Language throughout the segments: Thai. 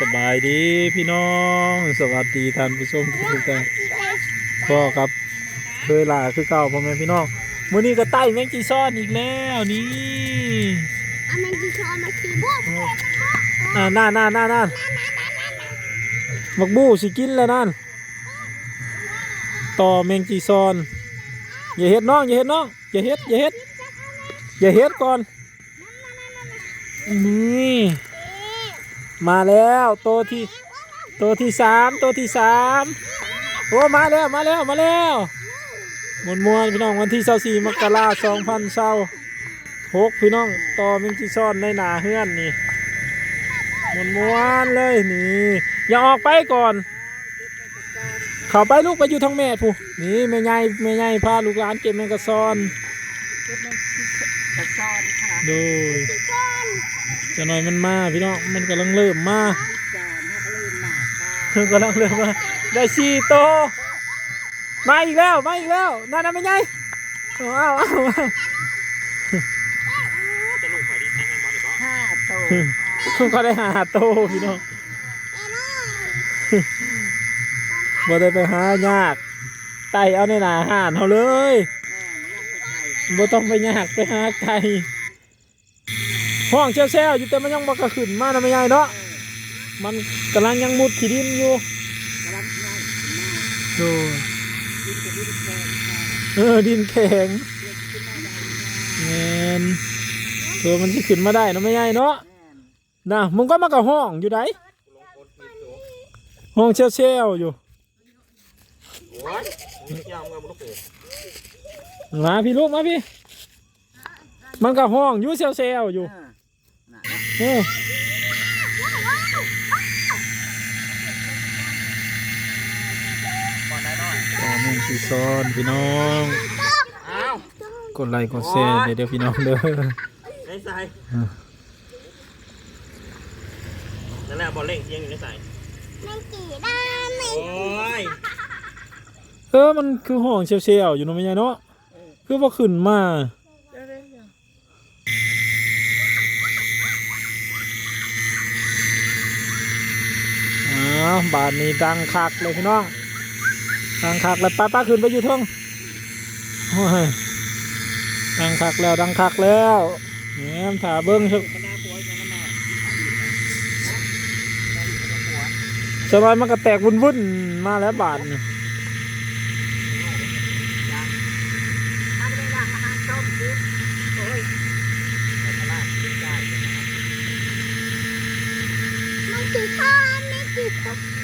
สบายดีพี่น้อง สวัสดีท่านผู้ชมทุกท่านก็ครับเคยลาคือเก่าพ่อแม่พี่น้องมื้อนี้ก็ไต่แมงจีซ่อนอีกแล้วนี่อามันจีชอนมาขี่พวกอ่าน่านน่านน่านน่านมักบู้สิกินแล้วนั่นต่อแมงจีซอนอย่าเฮ็ดน้องอย่าเฮ็ดน้องอย่าเฮ็ดอย่าเฮ็ดอย่าเฮ็ดก่อนนี่ มาแล้วโตวที่โตวที่สามโตวที่สามโอ้มาแล้วมาแล้วมาแล้วมวนมวนพี่น้องวันที่เสาสี่มกราสองพันเศร้าหกพี่น้องต่อแมงจีซอนในหนาเฮือนนี่มวนมวนเลยนี่อย่าออกไปก่อน เขาไปลูกไปอยู่ท้องแม่ผู้นี่แม่ใหญ่แม่ใหญ่พาลูกหลานเก็บแมงกะซอนกระชอนค่ะโดย จะหน่อยมันมาพี่น้องมันกำลังเริ่มมาจานให้เขาลืมหนาค่ะมันกำลังเริ่มมาได้ชีโตวมาอีกแล้วมาอีกแล้วนั่นน่ะแม่ใหญ่เอาเอาเอาเอาห้าโตเขาก็ได้หาโตวพี่น้องบ่ได้ไปหายากไต่เอาในหนาอาหารเขาเลยแม่ไม่อยากไปไกลบ่ต้องไปยากไปหาไก่ ห้องแซวๆอยู่แต่มันยังบ่กระขึ้นมานะไม่ใหญ่เนาะมันกำลังยังมุดขี้ดินอยู่กำลังง่ายดินแกงค่ะเออดินแข็งเรียกขึ้นมาได้แมนเออมันสิขึ้นมาได้นะไม่ใหญ่เนาะนะมึงก็มากับห้องอยู่ไหนห้องแซวๆอยู่มาพี่ลูกมาพี่ มันกับห้องอยู่แซวๆอยู่ เออน่ะเออต่อแมงซีซอนพี่น้องอ้าวกดไลค์กดแชร์เดี๋ยวเดี๋ยวพี่น้องเด้อในสายนั่นแหละบอลเล่งเอียงอยู่ในสายมันกี่ด้านไม่โอ้ยเออมันคือห้องเชลๆอยู่เนาะไม่ใช่เนาะคือว่าขึ้นมา อ้าวบานนี้ดังคักเลยพี่น้อง ดังคักแล้วป้าป้าขึ้นไปอยู่ท่งโอ้ยดังคักแล้วดังคักแล้วเนี่ยถาเบิ้งสักคณะปัวยังนั่นน่ะสบายมันก็แตกวุ่นๆมาแล้วบาทนี่ ถ้าไม่ได้ดังมาหาชมกินโอ้ย คณะขึ้นได้เลยนะ มันกี่ข้อนไม่กี่ข้อน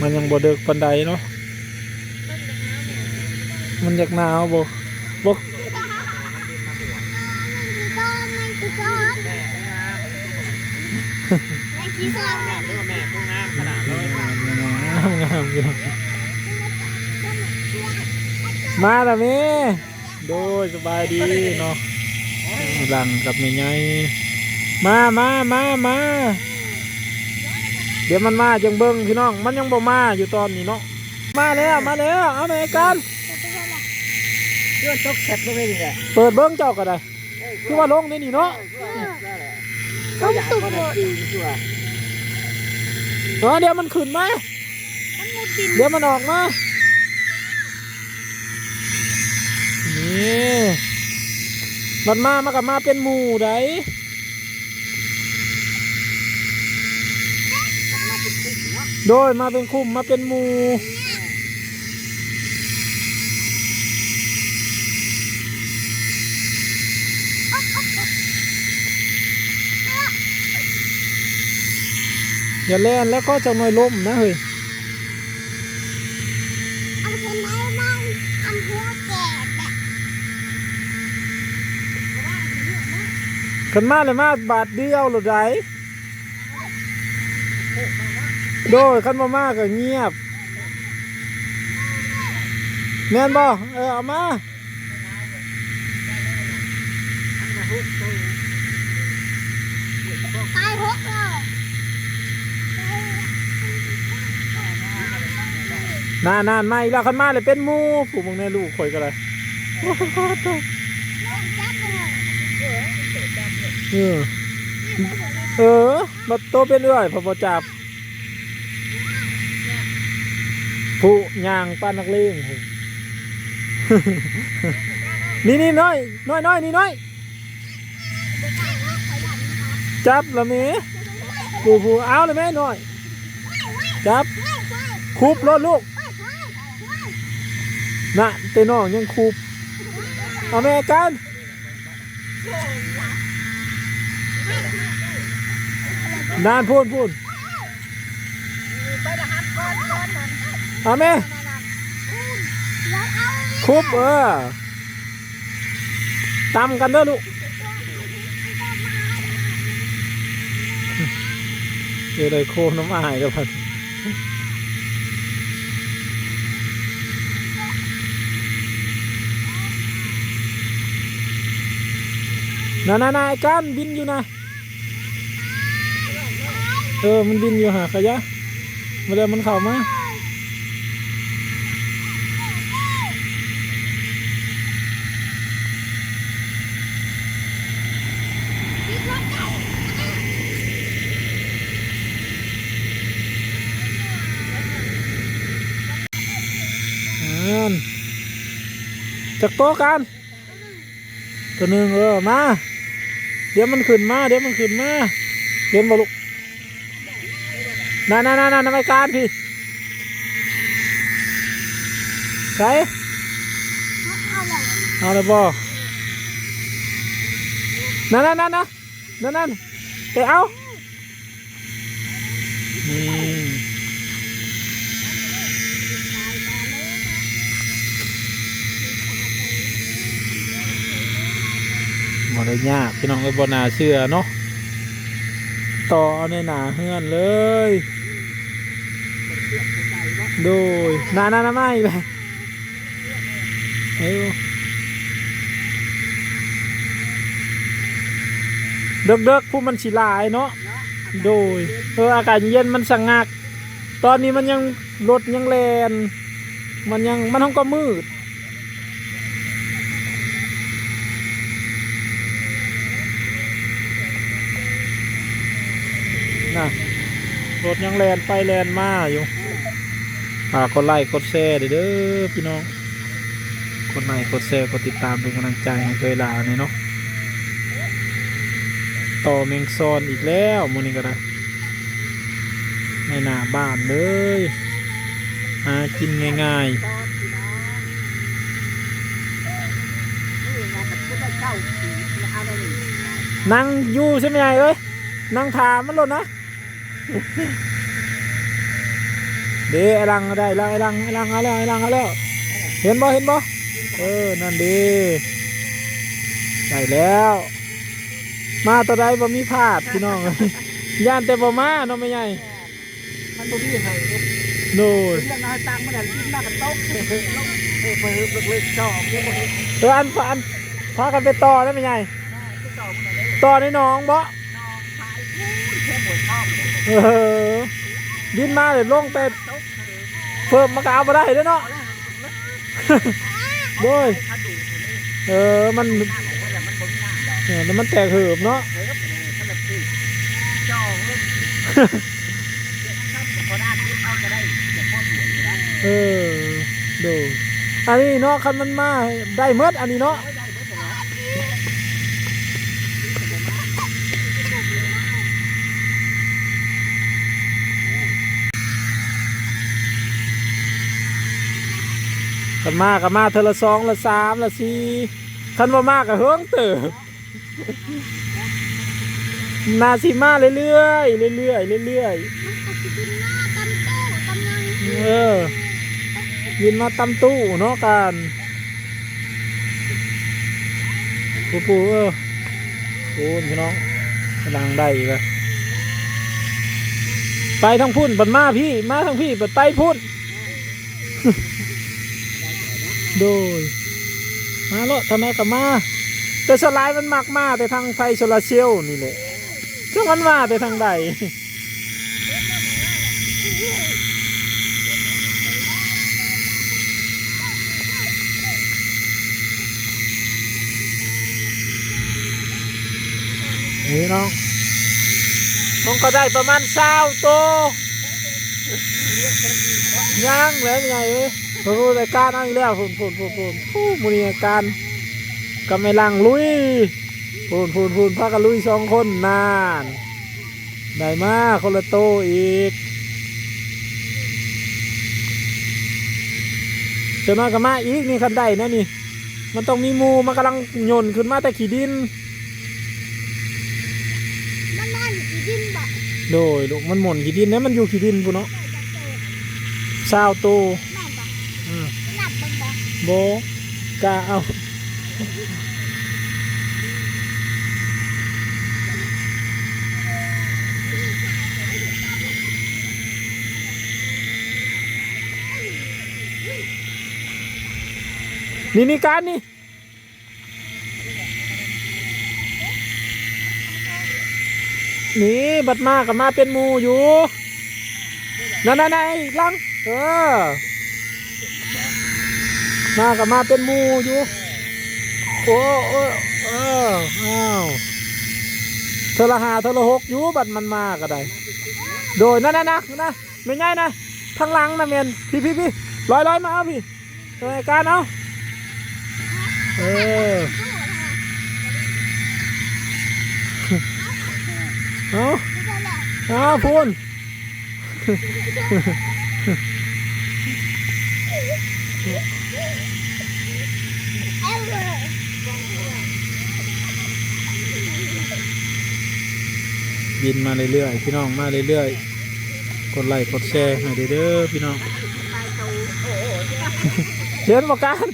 มันยังบ่เดิกปันใดเนาะ มันอยากหนาวบ่บ่มันกี่ก้อนมันกี่ก้อนแม่ผู้งามมันกี่ก้อนแม่เมื่อแม่ผู้งามขนาดเลยงามงามอยู่มาแล้วแม่ โดยสบายดีเนาะ หลังกับแม่ใหญ่มามามามาเดี๋ยวมันมาจังเบิ่งพี่น้อง มันยังบ่มาอยู่ตอนนี้เนาะมาแล้วมาแล้วเอาไหนกันเพื่อนตกแคบก็ไม่ดีแหละเปิดเบิ่งเจ้าก็ได้คือว่าลงในนี่เนาะก็อยากก็ได้กินชัวเออเดี๋ยวมันขึ้นมามันมุดดินเดี๋ยวมันออกมานี่ มันมามากับมาเป็นหมู่ได้โดยมาเป็นคุ้มมาเป็นหมู่อย่าแล่นแล้วก็จะน้อยล้มนะเฮ้ยอันเป็นไม้บ้างอันหัวแก่ ขันมาเลยมาบาทเดียวหรือไรโดยขันมามาก็เงียบแม่นบ่เออเอามาตายหกแล้วนานนานมาอีกแล้วขันมาเลยเป็นหมูผู้มึงในลูกข่อยก็เลย แม่ จับเลย เออเออมาโตเป็นเอื้อยพอบจับผู้ย่างป้านนักเลงนี่นี่น้อยน้อยน้อยนี่น้อยจับละเมผู้ผู้เอาเลยแม่น้อย จับคุบรถลูกน่ะเตน้องยังคุบเอาแม่กัน นานพูดพูดไปละครับก้อนก้อนนั่นเอาแม่แล้วเอาคุบเออตำกันเด้อลูกเดี๋ยวเลยโคน้ำอายแล้วพันน่าน่าน่าไอ้กันบินอยู่นะ เออ มันบินอยู่หาขยะมาเดี๋ยวมันเข้ามาอ่านจากโต๊ะกันตัวหนึ่งเออมา เดี๋ยวมันขึ้นมา เดี๋ยวมันขึ้นมาเห็นบ่ลูก นั่นนั่นนั่นนั่นไม่การพี่ใส่เอาเลยเอนั่นนั่นนั่นนั่นนั่นไปเอานี่บ่ได้ยากพี่น้องเอ้ยบ่น่าเชื่อเนาะต่อในหนาเฮือนเลย โดยนานานาไม่ไปเอวเด็กเด็กๆผู้มันสิหลายเนาะโดยเอออากาศเย็นมันสงัก ตอนนี้มันยังรถยังแลนมันยังมันท้องก็มืดนะรถยังแลนไปแลนมาอยู่ ฝากกดไลค์กดแชร์เด้อเดอพี่น้องกดไลค์กดแชร์กดติดตามเป็นกำลังใจให้เคยลาเนี่ยเนาะต่อเมงซอนอีกแล้วมื้อนี้ก็ได้ในหน้าบ้านเลยหากินง่ายง่าปีแล้วเอาได้นี่ๆนั่งอยู่ใช่ไหมยายเอ้ยนั่งถามมันหล่นนะ เด้ไอ้ลังก็ได้แล้วไอ้ลังไอ้ลังเอาแล้วไอ้ลังเอาแล้ว เห็นบ่เห็นบ่เออนั่นดีได้แล้ว มาตัวใดบ่มีพลาดพี่น้อง ย่านแต่บ่มาเนาะไม่ใหญ่มันบ่มีให้ลูกโดยเรื่องน้อยตังค์มันนั่นกินมากกันโต๊ะเฮ้ยเฮ้ยลูกเฮ้ยเฮ้ยเฮ้ยจ่อเฮ้ยเฮ้ยเอออันอันพากันไปต่อได้ไหมใหญ่จ่อมันอะไรต่อในหนองบ่น้องชายพูดแค่หมดท้องเออ บินมาเลยลงแต่เพิ่มมะกาวมาได้เด้อเนาะโดยเออมันเออมันแตกเหือบเนาะเออดูอันนี้เนาะคันมันมาได้เมดอันนี้เนาะ กันมากันมาเทอละสองละสามละสี่คันว่ามากกับเฮืองเติบนาสิมาเรื่อยๆเรื่อยๆเรื่อยมันก็จะกินหน้าตำตู้ตำยังๆเออยินมาตำตู้เนาะกันปูปูเออโอ้พี่น้องกำลังได้อีกแล้วไปทางพุ่นบัดมาพี่ มาทางพี่บัดไปพุ่น โดย มาเลาะทำไมกับมา แต่สลด์มันมักมาแต่ทางไฟโซลาเซลล์นี่แหละจังมันมาแต่ทางใดนี่น้องน้องก็ได้ประมาณเศร้าโตย่างแล้วไงเอ้ย โอ้รายการเอาอีกแล้วฝุ่นฝุ่นฝุ่นฝุ่นฟู้มูนีอาการกำไม่ลังลุยฝุ่นฝุ่นฝุ่นพากันลุยสองคนนานได้มาคนละโตวอีกเจะน้อยก็มาอีกนี่คันได้นะนี่ มันต้องมีหมูมันกำลังโยนขึ้นมาแต่ขี้ดิน มันนอนอยู่ที่ดินบอกโดยลูกมันหม่นขี้ดินนะมันอยู่ขี้ดินปุ่นเนาะเกิดจากโตซาวโตแม่บอกอืม หนับบังบอกโบกาเอานี่นี่การนี่นี่บัดมากับมาเป็นมูอยู่ นั่นนั่นไอ้ลัง เออ มากับมาเป็นมูอยู่ โอ้โอ้เอออ้าวเทอละหาเทอละหกอยู่บัดมันมาก็ได้ โดยนั่นนะนะนะไม่ง่ายนะทางหลังนะเมียนพี่พี่พี่ร้อยร้อยมาเอาพี่รายการเอาเออเอาเอาพูน บินมาเรื่อยๆพี่น้องมาเรื่อยๆกดไลค์กดแชร์ให้เด้อพี่น้องเรียนบอกการ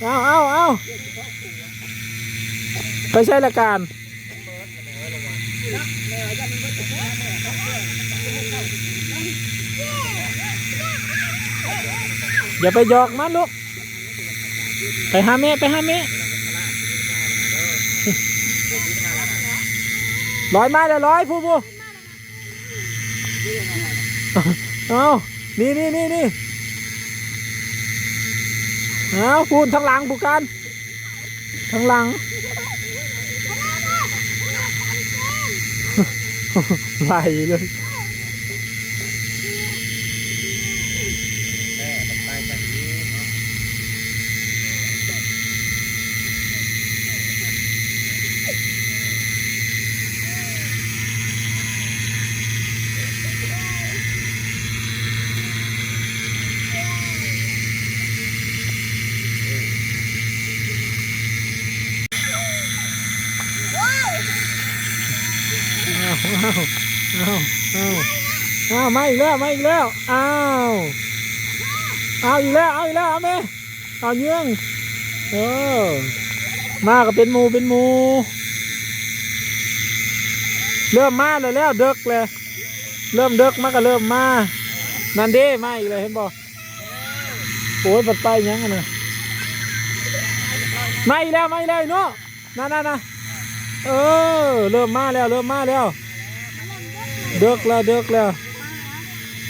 เอาเอาเอาไปใช้ละการอย่าไปหยอกมันลูกไปหาแม่ไปหาแม่ ร้อยมาเลยร้อยผู้ผู้เอานี่นี่นี่นี่เอาพูนทางหลังผู้กันทางหลังไหลเลย อ้าวอ้าวอ้าวอ้าวมาอีกแล้วมาอีกแล้วอ้าวเอาอีกแล้วเอาอีกแล้วเอาไหมเอาเยื่องเออมาก็เป็นหมูเป็นหมูเริ่มมาเลยแล้วเด็กเลย เริ่มเด็กมาก็เริ่มมานันเด้มาอีกเลยเห็นบ่โอ้ยปัดไปยังอะนะมาอีกแล้วมาอีกแล้วไอ้เนาะนั่นนั่นนะเออเริ่มมาแล้วเริ่มมาแล้ว เด็กแล้วเด็กแล้ว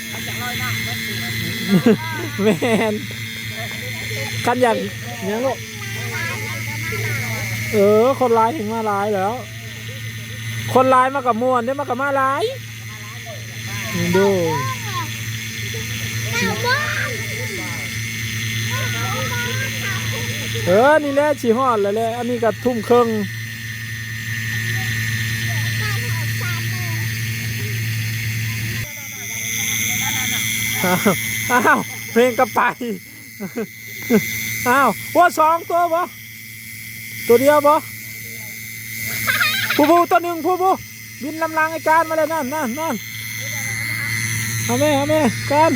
เขาจะลอยน้ำรถสิแมนคันอยากยังลูกเออ คนร้ายถึงมาร้ายแล้ว คนร้ายมากับมวนเนี่ยมากับมาร้ายนี่ดูเออ นี่แหละฉีฮอดแล้วแหละอันนี้ก็ทุ่มครึ่ง อ้าวอ้าวเพลงก็ไปอ้าวว่าสองตัวบ่ตัวเดียวบ่ผู้ผู้ตัวหนึ่งผู้ผู้บินลำลางไอ้การมาเลยนั่นนั่นนั่นเอาแม่เอาแม่การ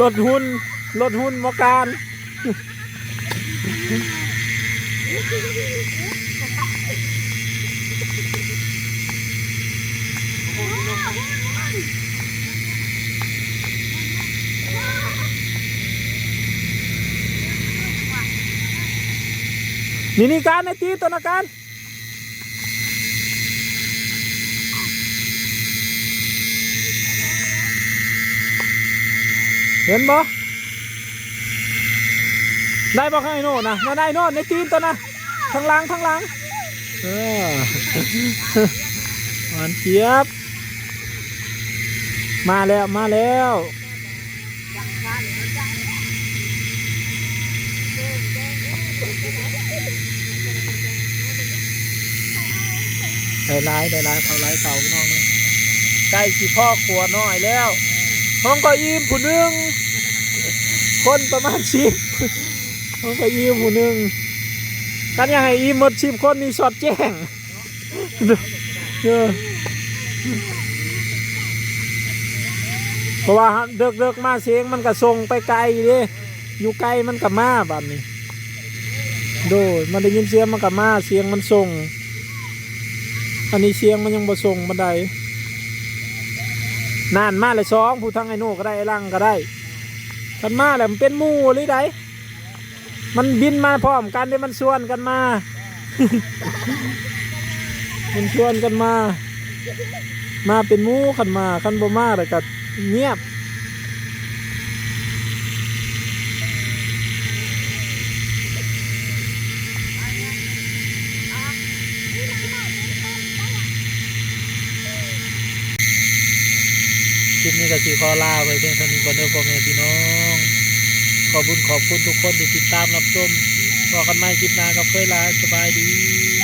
รถหุ่นรถหุ่นมอการ นี่นี่การนะจีตัวนะการเห็นบ่ ได้บ่ข้างไอ้โน่นนะมาได้โน่นในตีนตัวนะทางหลังทางหลังเออหวานเจี๊ยบ มาแล้วมาแล้วได้ร้ายได้ร้ายเขาร้ายเก่าพี่น้องนี่ใกล้สิพ่อครัวน้อยแล้วห้องก็ยิ้มผู้นึ่งคนประมาณสิบ ห้องก็ยิ้มผู้หนึ่งกันยังให้อิ่มหมดสิบคนนี่สอดแจ้งเออเพราะว่าเดิกเดิกๆมาเสียงมันก็ส่งไปไกลเดิอยู่ไกลมันก็มาบัดนี้ โดยมันได้ยินเสียงมันก็มาเสียงมันส่ง อันนี้เสียงมันยังบ่ส่งบันไดนานมาเลยสองผู้ทั้งไอ้โน่ก็ได้ไอ้ลังก็ได้กันมาแหละมันเป็นมูหรือได มันบินมาพร้อมกันเด้มันชวนกันมา มันชวนกันมา มาเป็นหมู่ขันมาขันบ่มาแต่ก็เงียบคลิปนี้ก็สีขอลาไปเพียงเท่านี้ก่อนเด้อพ่อแม่พี่น้อง ขอบุญขอบคุณทุกคนที่ติดตามรับชมรอกันใหม่คลิปหน้ากับเคยลาสบายดี